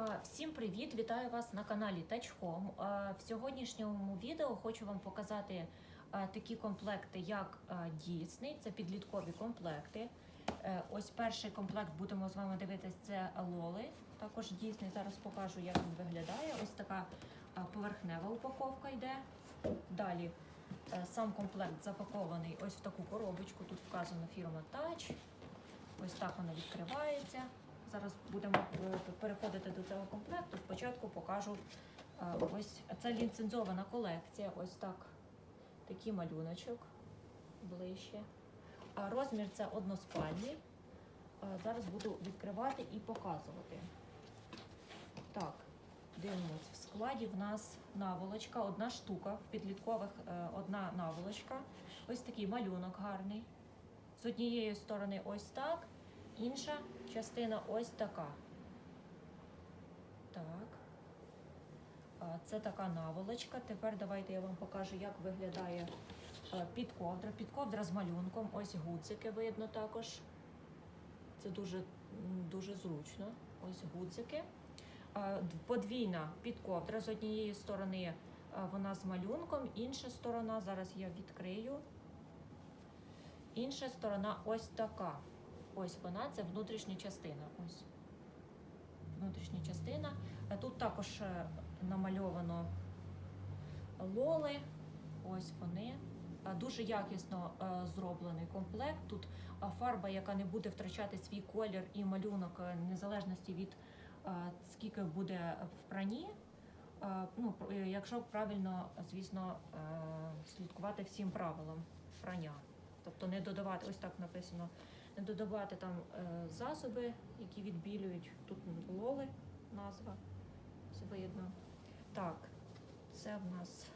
Е, Всім привіт! Вітаю вас на каналі Home. Е, В сьогоднішньому відео хочу вам показати е, такі комплекти, як Дійсний, це підліткові комплекти. Ось перший комплект будемо з вами дивитися, це Лоли. Також дійсний. Зараз покажу, як він виглядає. Ось така поверхнева упаковка йде. Далі сам комплект запакований ось в таку коробочку. Тут вказано фірма Touch. Ось так вона відкривається. Зараз будемо переходити до цього комплекту. Спочатку покажу е, ось це ліцензована колекція. Ось так. Такий малюночок ближче. А розмір це односпальний. Е, Зараз буду відкривати і показувати. Так, дивимось. В складі в нас наволочка, одна штука. В підліткових е, одна наволочка. Ось такий малюнок гарний. З однієї сторони ось так, інша частина ось така. Так. Це така наволочка. Тепер давайте я вам покажу, як виглядає е, підковдра. Підковдра з малюнком. Ось гудзики видно також. Це дуже, дуже зручно. Ось гудзики. Подвійна підковдра. З однієї сторони е, вона з малюнком, інша сторона, зараз я відкрию. Інша сторона ось така. Ось вона, це внутрішня частина. Ось внутрішня частина. А Тут також е, намальовано лоли. Ось вони. Дуже якісно е, зроблений комплект. Тут е, фарба, яка не буде втрачати свій колір і малюнок е, незалежності від е, скільки буде в прані. Е, Ну, е, якщо правильно, звісно, е, слідкувати всім правилам прання. Тобто не додавати, ось так написано, додавати там е, засоби, які відбілюють. Тут лоли назва, все видно. Так, це в нас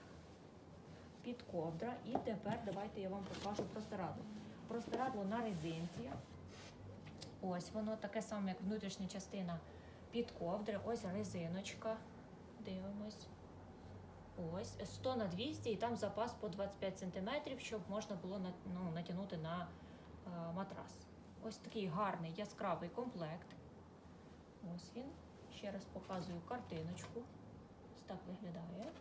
підковдра. І тепер давайте я вам покажу простирадло. Простирадло на резинці. Ось воно таке саме, як внутрішня частина підковдри. Ось резиночка. Дивимось. Ось 100 на 200 і там запас по 25 см, щоб можна було ну, натягнути на е, матрас. Ось такий гарний яскравий комплект. Ось він. Ще раз показую картиночку. Ось так виглядає.